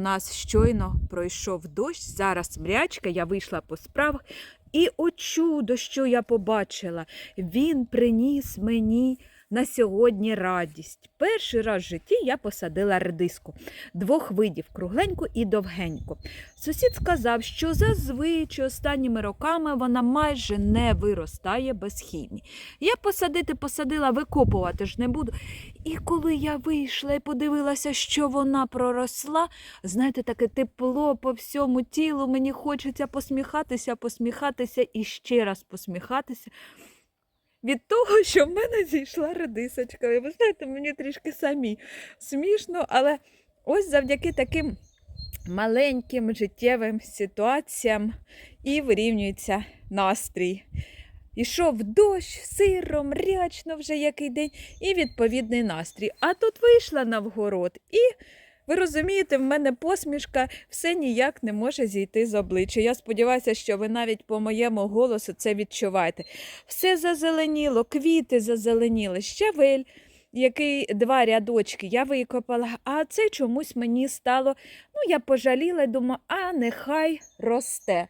нас щойно пройшов дощ, зараз мрячка, я вийшла по справах. І о чудо, що я побачила, він приніс мені на сьогодні радість. Перший раз в житті я посадила редиску двох видів кругленьку і довгеньку. Сусід сказав, що зазвичай останніми роками вона майже не виростає без хімії. Я посадити посадила, викопувати ж не буду. І коли я вийшла і подивилася, що вона проросла, знаєте, таке тепло по всьому тілу, мені хочеться посміхатися, посміхатися і ще раз посміхатися. Від того, що в мене зійшла редисочка. І ви знаєте, мені трішки самі смішно, але ось завдяки таким маленьким життєвим ситуаціям і вирівнюється настрій. Ішов дощ, сиро, мрячно вже який день, і відповідний настрій. А тут вийшла на вгород, і ви розумієте, в мене посмішка все ніяк не може зійти з обличчя. Я сподіваюся, що ви навіть по моєму голосу це відчуваєте. Все зазеленіло, квіти зазеленіли, щавель, який два рядочки я викопала, а це чомусь мені стало. Ну, я пожаліла думаю, а нехай росте.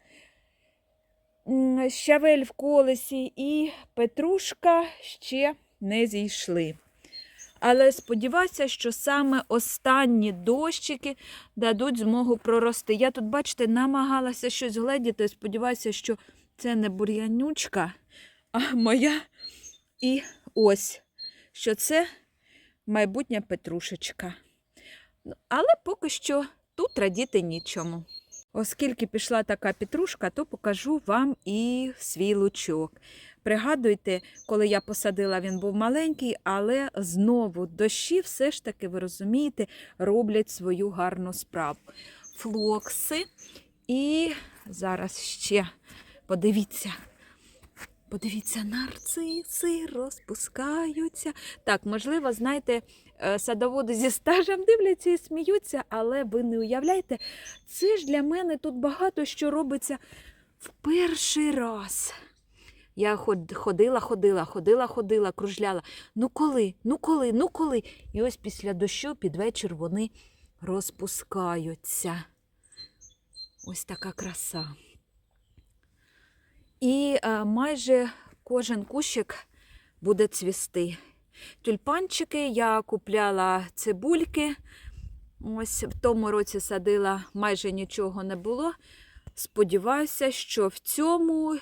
Щавель в колесі і петрушка ще не зійшли. Але сподіваюся, що саме останні дощики дадуть змогу прорости. Я тут, бачите, намагалася щось гледіти. Сподіваюся, що це не бур'янючка, а моя. І ось, що це майбутня петрушечка. Ну, Але поки що тут радіти нічому. Оскільки пішла така петрушка, то покажу вам і свій лучок. Пригадуйте, коли я посадила, він був маленький, але знову дощі все ж таки, ви розумієте, роблять свою гарну справу. Флокси. І зараз ще подивіться. Подивіться, нарциси розпускаються. Так, можливо, знаєте, е, садоводи зі стажем дивляться і сміються, але ви не уявляєте, це ж для мене тут багато що робиться в перший раз. Я ходила, ходила, ходила, ходила, кружляла. Ну коли, ну коли, ну коли. І ось після дощу під вечір вони розпускаються. Ось така краса. І е, майже кожен кущик буде цвісти. Тюльпанчики я купляла цибульки. Ось в тому році садила, майже нічого не було. Сподіваюся, що в цьому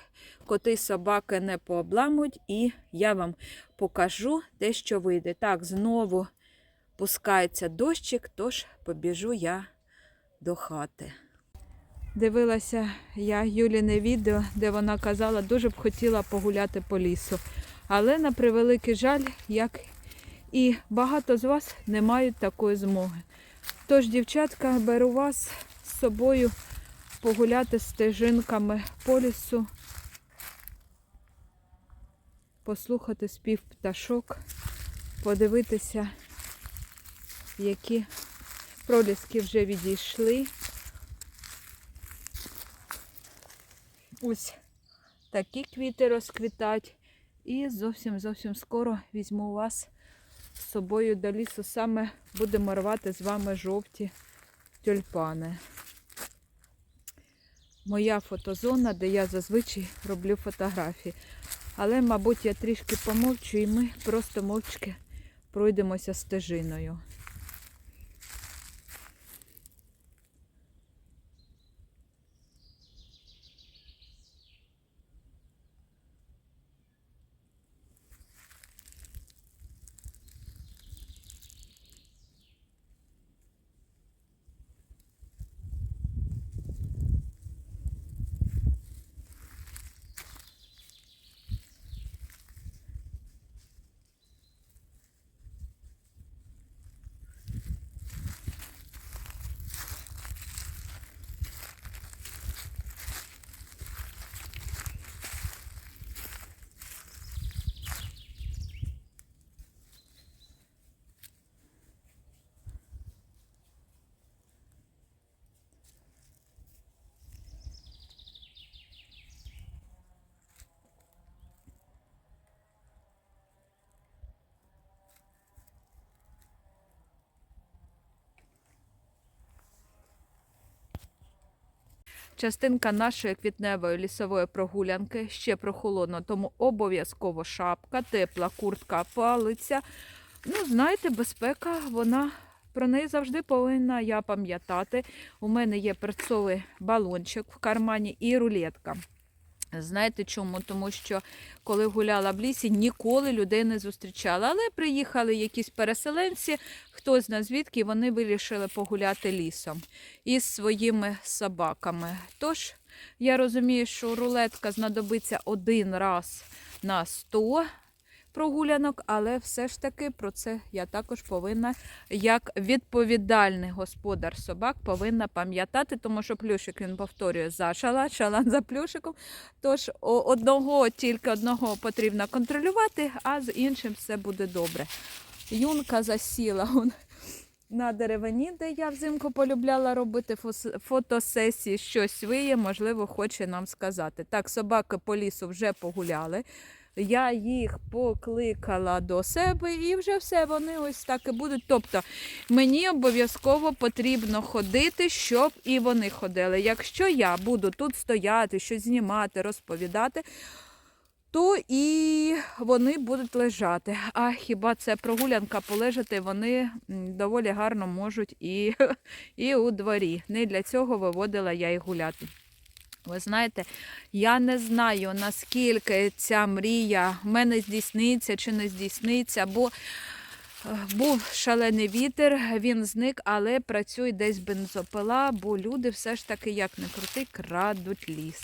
коти собаки не пообламуть, і я вам покажу те, що вийде. Так, знову пускається дощик, тож побіжу я до хати. Дивилася я Юліне відео, де вона казала, дуже б хотіла погуляти по лісу. Але на превеликий жаль, як і багато з вас не мають такої змоги. Тож, дівчатка, беру вас з собою погуляти стежинками по лісу, послухати спів пташок, подивитися, які проліски вже відійшли. Ось такі квіти розквітать. І зовсім зовсім скоро візьму вас з собою до лісу. Саме будемо рвати з вами жовті тюльпани. Моя фотозона, де я зазвичай роблю фотографії. Але, мабуть, я трішки помовчу і ми просто мовчки пройдемося стежиною. Частинка нашої квітневої лісової прогулянки. Ще прохолодно, тому обов'язково шапка, тепла куртка, палиця. Ну, знаєте, безпека, вона про неї завжди повинна я пам'ятати. У мене є перцовий балончик в кармані і рулетка. Знаєте чому? Тому що коли гуляла в лісі, ніколи людей не зустрічала. Але приїхали якісь переселенці, хто зна звідки, вони вирішили погуляти лісом із своїми собаками. Тож я розумію, що рулетка знадобиться один раз на 100 прогулянок, але все ж таки про це я також повинна, як відповідальний господар собак, повинна пам'ятати, тому що плюшик він повторює за шалан, шалан за плюшиком. Тож одного, тільки одного потрібно контролювати, а з іншим все буде добре. Юнка засіла на деревині, де я взимку полюбляла робити фотосесії, щось виє, можливо, хоче нам сказати. Так, собаки по лісу вже погуляли. Я їх покликала до себе і вже все, вони ось так і будуть. Тобто мені обов'язково потрібно ходити, щоб і вони ходили. Якщо я буду тут стояти, щось знімати, розповідати, то і вони будуть лежати. А хіба це прогулянка полежати, вони доволі гарно можуть і, і у дворі. Не для цього виводила я їх гуляти. Ви знаєте, я не знаю, наскільки ця мрія в мене здійсниться чи не здійсниться, бо був шалений вітер, він зник, але працює десь бензопила, бо люди все ж таки, як не крути, крадуть ліс.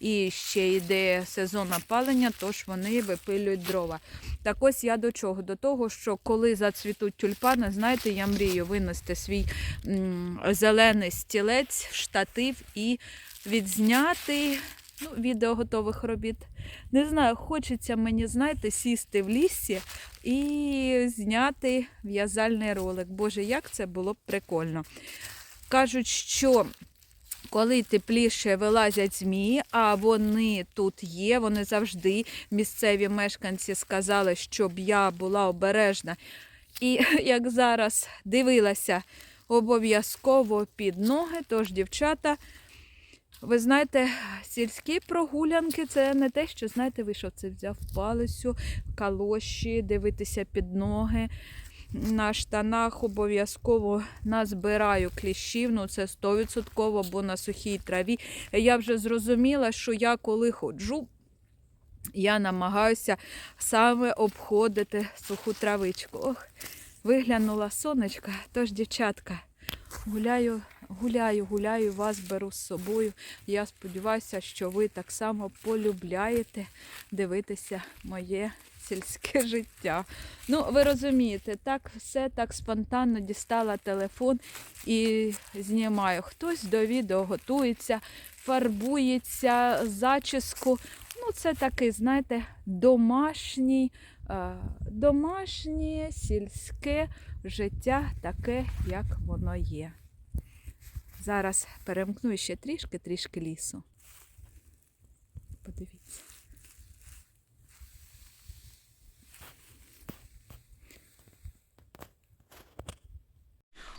І ще йде сезон опалення, тож вони випилюють дрова. Так ось я до чого? До того, що коли зацвітуть тюльпани, знаєте, я мрію винести свій м, зелений стілець, штатив і відзняти ну, відео готових робіт. Не знаю, хочеться мені, знаєте, сісти в лісі і зняти в'язальний ролик. Боже, як це було б прикольно. Кажуть, що коли тепліше вилазять змії, а вони тут є, вони завжди, місцеві мешканці сказали, щоб я була обережна. І як зараз дивилася обов'язково під ноги, тож дівчата. Ви знаєте, сільські прогулянки це не те, що знаєте, вийшов це взяв палицю, калоші, дивитися під ноги. На штанах обов'язково назбираю кліщів, ну це 100%, бо на сухій траві. Я вже зрозуміла, що я коли ходжу, я намагаюся саме обходити суху травичку. Ох, виглянула сонечка, тож, дівчатка, гуляю, гуляю, гуляю, вас беру з собою. Я сподіваюся, що ви так само полюбляєте дивитися моє сільське життя. Ну, ви розумієте, так все так спонтанно дістала телефон і знімаю. Хтось до відео готується, фарбується, зачіску. Ну, це такий, знаєте, домашній, домашнє сільське життя, таке, як воно є. Зараз перемкну ще трішки, трішки лісу. Подивіться.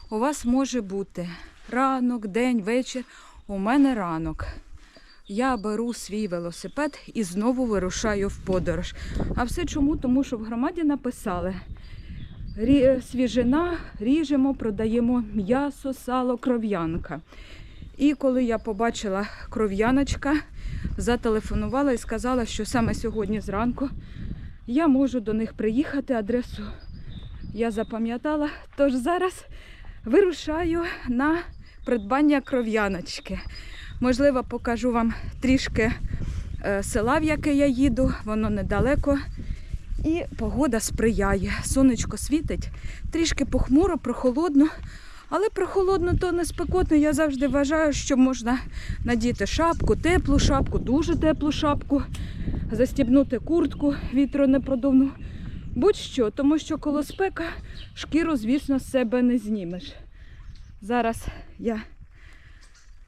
У вас може бути ранок, день, вечір. У мене ранок. Я беру свій велосипед і знову вирушаю в подорож. А все чому? Тому що в громаді написали: свіжина, ріжемо, продаємо м'ясо, сало, кров'янка. І коли я побачила кров'яночка, зателефонувала і сказала, що саме сьогодні зранку я можу до них приїхати. Адресу я запам'ятала. Тож зараз вирушаю на придбання кров'яночки. Можливо, покажу вам трішки е, села, в яке я їду, воно недалеко. І погода сприяє. Сонечко світить, трішки похмуро, прохолодно. Але прохолодно, то не спекотно. Я завжди вважаю, що можна надіти шапку, теплу шапку, дуже теплу шапку, застібнути куртку вітронепродувну. Будь-що, тому що коло спека шкіру, звісно, з себе не знімеш. Зараз я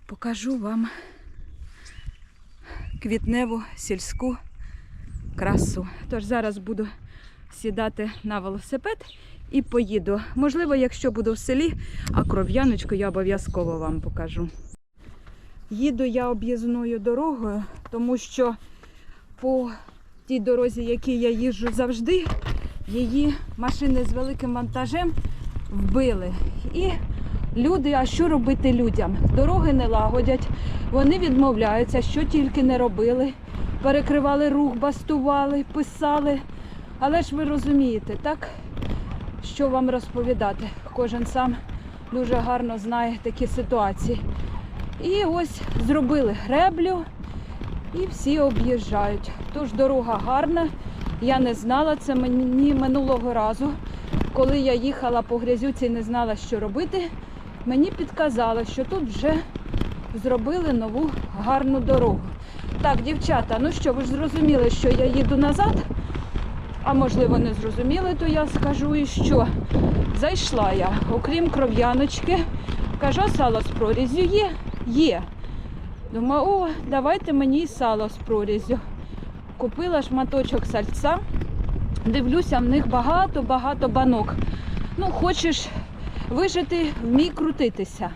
покажу вам квітневу сільську красу. Тож зараз буду сідати на велосипед і поїду. Можливо, якщо буду в селі, а кров'яночку я обов'язково вам покажу. Їду я об'їзною дорогою, тому що по тій дорозі, якій я їжджу завжди, її машини з великим вантажем вбили. І люди, а що робити людям? Дороги не лагодять, вони відмовляються, що тільки не робили. Перекривали рух, бастували, писали. Але ж ви розумієте, так? Що вам розповідати? Кожен сам дуже гарно знає такі ситуації. І ось зробили греблю і всі об'їжджають. Тож дорога гарна. Я не знала це мені минулого разу. Коли я їхала по грязюці і не знала, що робити, мені підказали, що тут вже зробили нову гарну дорогу. Так, дівчата, ну що, ви ж зрозуміли, що я їду назад, а можливо не зрозуміли, то я скажу і що. Зайшла я, окрім кров'яночки, кажу, сало з прорізю є? Є. Думаю, о, давайте мені і сало з прорізю. Купила шматочок сальця. Дивлюся, в них багато-багато банок. Ну, хочеш вижити, вмій крутитися.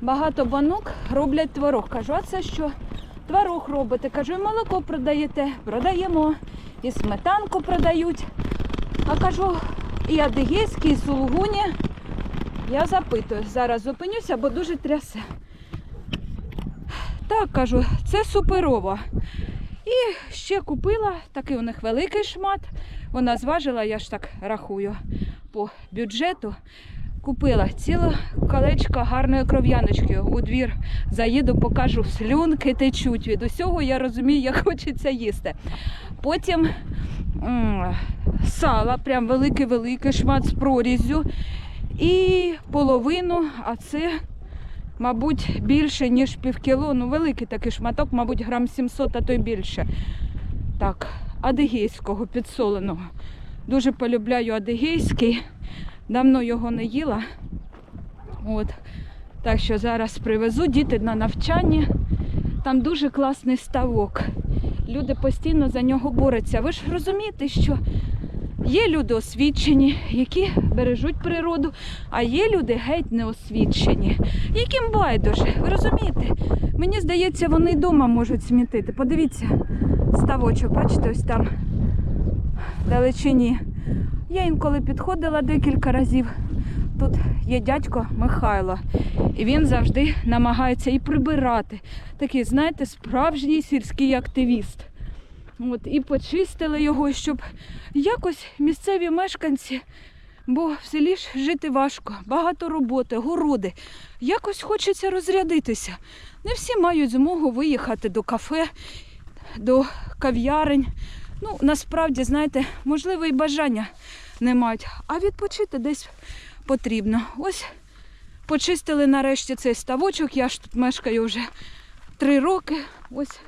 Багато банок роблять творог. Кажу, а це що? Творог робите. Кажу, і молоко продаєте, продаємо, і сметанку продають. А кажу, і адигейський, і сулугуні. Я запитую, зараз зупинюся, бо дуже трясе. Так, кажу, це суперово. І ще купила такий у них великий шмат. Вона зважила, я ж так рахую по бюджету. Купила ціле колечко гарної кров'яночки. У двір заїду, покажу, слюнки течуть. Від усього я розумію, як хочеться їсти. Потім сала, прям великий-великий шмат з проріззю. І половину, а це, мабуть, більше, ніж півкіло. Ну, великий такий шматок, мабуть, грам 700, а то й більше. Так, адигейського підсоленого. Дуже полюбляю адигейський. Давно його не їла. От. Так що зараз привезу діти на навчання. Там дуже класний ставок. Люди постійно за нього борються. Ви ж розумієте, що є люди освічені, які бережуть природу, а є люди геть неосвічені, яким байдуже. Ви розумієте? Мені здається, вони вдома можуть смітити. Подивіться, ставочок, бачите, ось там далечині. Я інколи підходила декілька разів. Тут є дядько Михайло, і він завжди намагається і прибирати. Такий, знаєте, справжній сільський активіст. От, і почистили його, щоб якось місцеві мешканці, бо в селі ж жити важко, багато роботи, городи. Якось хочеться розрядитися. Не всі мають змогу виїхати до кафе, до кав'ярень. Ну, насправді, знаєте, можливо, і бажання не мають, а відпочити десь потрібно. Ось почистили нарешті цей ставочок. Я ж тут мешкаю вже три роки. Ось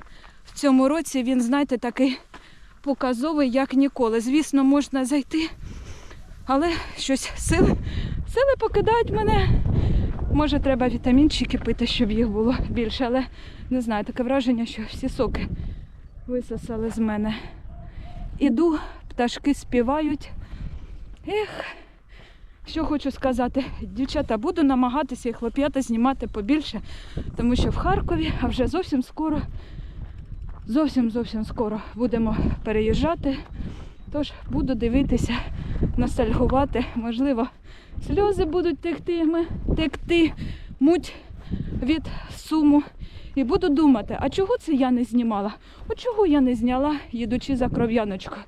в цьому році він, знаєте, такий показовий, як ніколи. Звісно, можна зайти, але щось сили, сили покидають мене. Може, треба вітамінчики пити, щоб їх було більше, але не знаю, таке враження, що всі соки висосали з мене. Іду, пташки співають. Ех, що хочу сказати, дівчата, буду намагатися і хлоп'ята знімати побільше, тому що в Харкові, а вже зовсім скоро, зовсім зовсім скоро будемо переїжджати. Тож буду дивитися, ностальгувати. Можливо, сльози будуть текти, текти, муть від суму. І буду думати, а чого це я не знімала? От чого я не зняла, їдучи за кров'яночкою?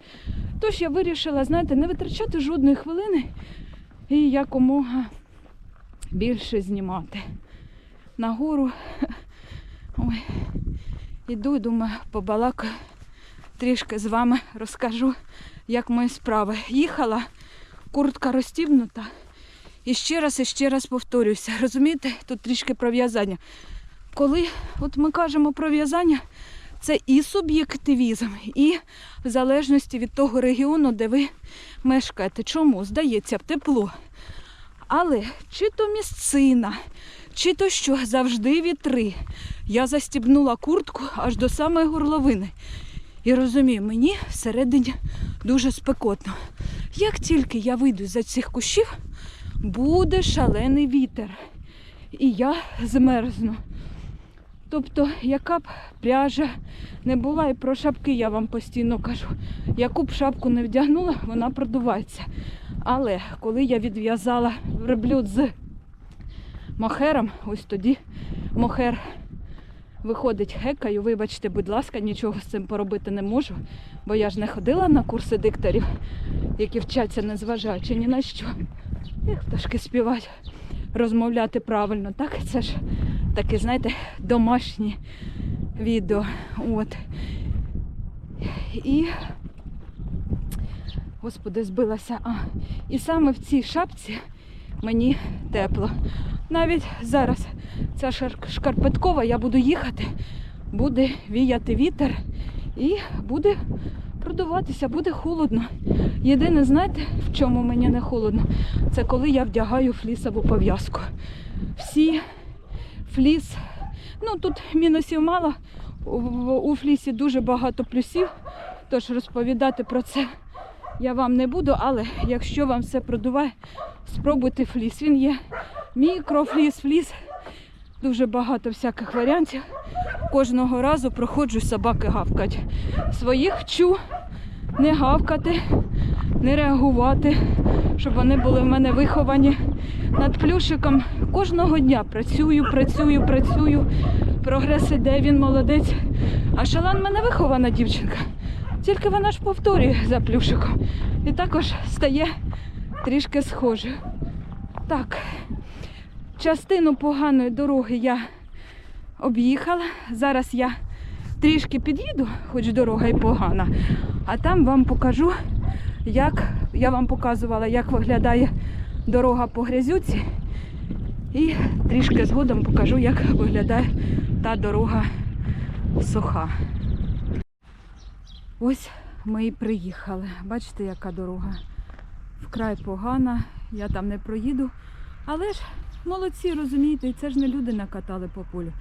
Тож я вирішила, знаєте, не витрачати жодної хвилини і якомога більше знімати. Нагору. Ой, іду, думаю, побалакаю. Трішки з вами розкажу, як мої справи. Їхала, куртка розстібнута. І ще раз, і ще раз повторююся. Розумієте, тут трішки про в'язання. Коли от ми кажемо про в'язання, це і суб'єктивізм, і в залежності від того регіону, де ви мешкаєте. Чому? Здається, тепло. Але чи то місцина, чи то що завжди вітри. Я застібнула куртку аж до самої горловини. І розумію, мені всередині дуже спекотно. Як тільки я вийду за цих кущів, буде шалений вітер. І я змерзну. Тобто, яка б пряжа не була, і про шапки я вам постійно кажу. Яку б шапку не вдягнула, вона продувається. Але коли я відв'язала верблюд з мохером, ось тоді мохер виходить гекаю. Вибачте, будь ласка, нічого з цим поробити не можу, бо я ж не ходила на курси дикторів, які вчаться, незважаючи ні на що. Як пташки співають, розмовляти правильно, так? Це ж таке, знаєте, домашнє відео. От. І, господи, збилася. А, і саме в цій шапці мені тепло. Навіть зараз ця шкарпеткова, я буду їхати, буде віяти вітер і буде продуватися, буде холодно. Єдине, знаєте, в чому мені не холодно? Це коли я вдягаю флісову пов'язку. Всі фліс, ну тут мінусів мало, у, флісі дуже багато плюсів, тож розповідати про це я вам не буду, але якщо вам все продуває, спробуйте фліс. Він є мікрофліс, фліс, дуже багато всяких варіантів. Кожного разу проходжу собаки гавкать. Своїх вчу не гавкати, не реагувати, щоб вони були в мене виховані. Над плюшиком кожного дня працюю, працюю, працюю. Прогрес іде, він молодець. А Шалан в мене вихована дівчинка. Тільки вона ж повторює за плюшиком. І також стає трішки схожою. Так, частину поганої дороги я об'їхала. Зараз я трішки під'їду, хоч дорога і погана. А там вам покажу, як я вам показувала, як виглядає дорога по грязюці. І трішки згодом покажу, як виглядає та дорога суха. Ось ми і приїхали. Бачите, яка дорога вкрай погана. Я там не проїду. Але ж молодці, розумієте, це ж не люди накатали по полю.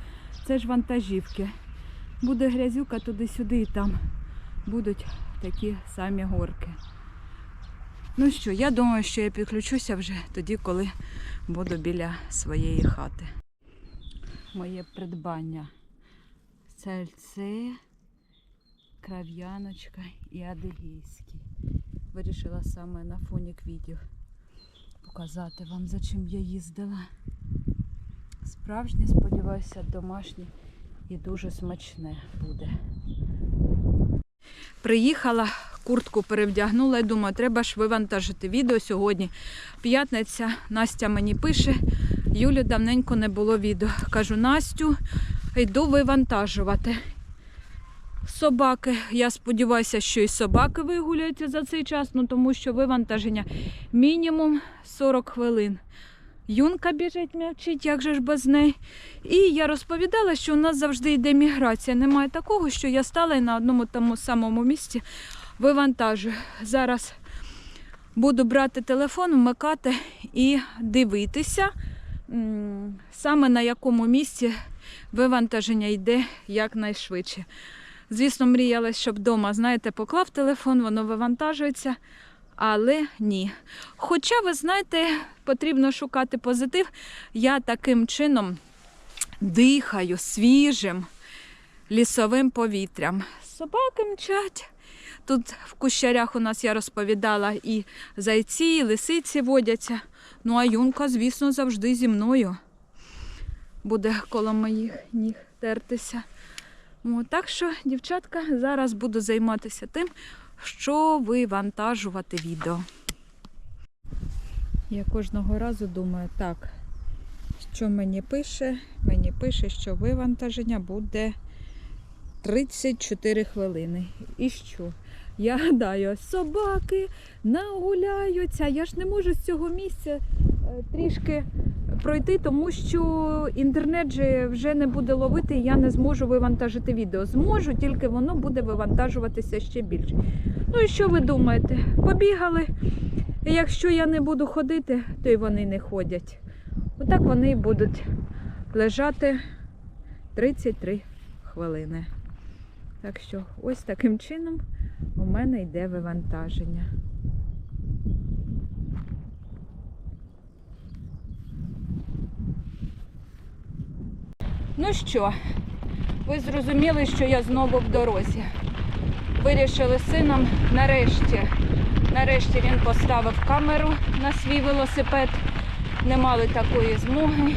Це ж вантажівки. Буде грязюка туди-сюди і там будуть такі самі горки. Ну що, я думаю, що я підключуся вже тоді, коли буду біля своєї хати. Моє придбання. Сальце, крав'яночка і адигейський. Вирішила саме на фоні квітів показати вам, за чим я їздила. Справжнє, сподіваюся, домашнє і дуже смачне буде. Приїхала, куртку перевдягнула і думаю, треба ж вивантажити відео сьогодні. П'ятниця, Настя мені пише, Юлі давненько не було відео. Кажу, Настю, йду вивантажувати. Собаки, я сподіваюся, що і собаки вигуляються за цей час, ну тому що вивантаження мінімум 40 хвилин. Юнка біжить, м'явчить, як же ж без неї. І я розповідала, що у нас завжди йде міграція. Немає такого, що я стала і на одному тому самому місці вивантажую. Зараз буду брати телефон, вмикати і дивитися, саме на якому місці вивантаження йде якнайшвидше. Звісно, мріяла, щоб вдома, знаєте, поклав телефон, воно вивантажується, але ні. Хоча, ви знаєте, потрібно шукати позитив. Я таким чином дихаю свіжим лісовим повітрям. Собаки мчать. Тут в кущарях у нас я розповідала і зайці, і лисиці водяться. Ну а юнка, звісно, завжди зі мною буде коло моїх ніг тертися. О, так що, дівчатка, зараз буду займатися тим, що вивантажувати відео. Я кожного разу думаю, так, що мені пише? Мені пише, що вивантаження буде 34 хвилини. І що? Я гадаю, собаки нагуляються. Я ж не можу з цього місця е, трішки пройти, тому що інтернет же вже не буде ловити, і я не зможу вивантажити відео. Зможу, тільки воно буде вивантажуватися ще більше. Ну і що ви думаєте? Побігали. Якщо я не буду ходити, то й вони не ходять. Отак вони і будуть лежати 33 хвилини. Так що ось таким чином у мене йде вивантаження. Ну що, Ви зрозуміли, що я знову в дорозі. Вирішили сином нарешті. Нарешті він поставив камеру на свій велосипед. Не мали такої змоги.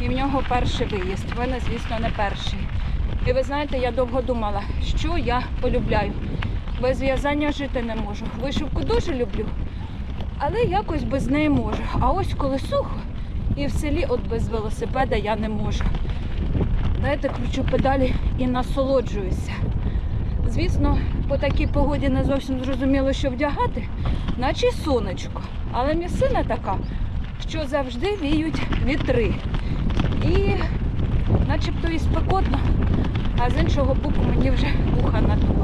І в нього перший виїзд. В мене, звісно, не перший. І ви знаєте, я довго думала, що я полюбляю. Без в'язання жити не можу. Вишивку дуже люблю, але якось без неї можу. А ось коли сухо, і в селі от без велосипеда я не можу. Знаєте, кручу педалі і насолоджуюся. Звісно, по такій погоді не зовсім зрозуміло, що вдягати, наче сонечко. Але місцина така, що завжди віють вітри. І начебто і спекотно, а з іншого боку мені вже вуха надуло.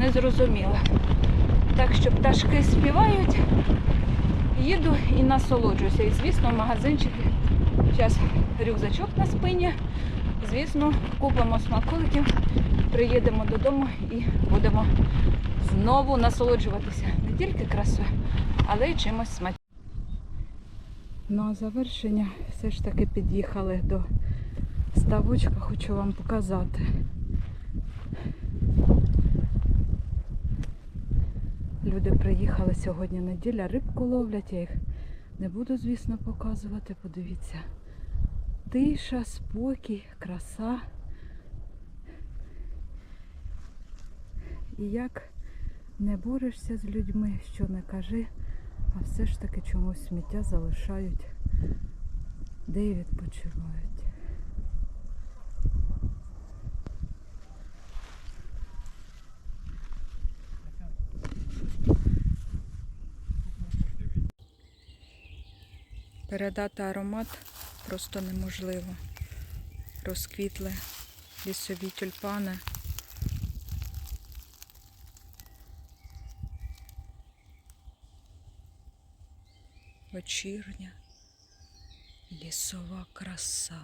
Не зрозуміло. Так що пташки співають, їду і насолоджуюся. І звісно, в магазинчики. Зараз рюкзачок на спині. Звісно, купимо смаколиків, приїдемо додому і будемо знову насолоджуватися не тільки красою, але й чимось смачним. На завершення все ж таки під'їхали до ставочка, хочу вам показати. Люди приїхали сьогодні неділя, рибку ловлять, я їх не буду, звісно, показувати. Подивіться. Тиша, спокій, краса. І як не борешся з людьми, що не кажи, а все ж таки чомусь сміття залишають, де відпочивають. Передати аромат просто неможливо. Розквітли лісові тюльпани. Вечірня лісова краса.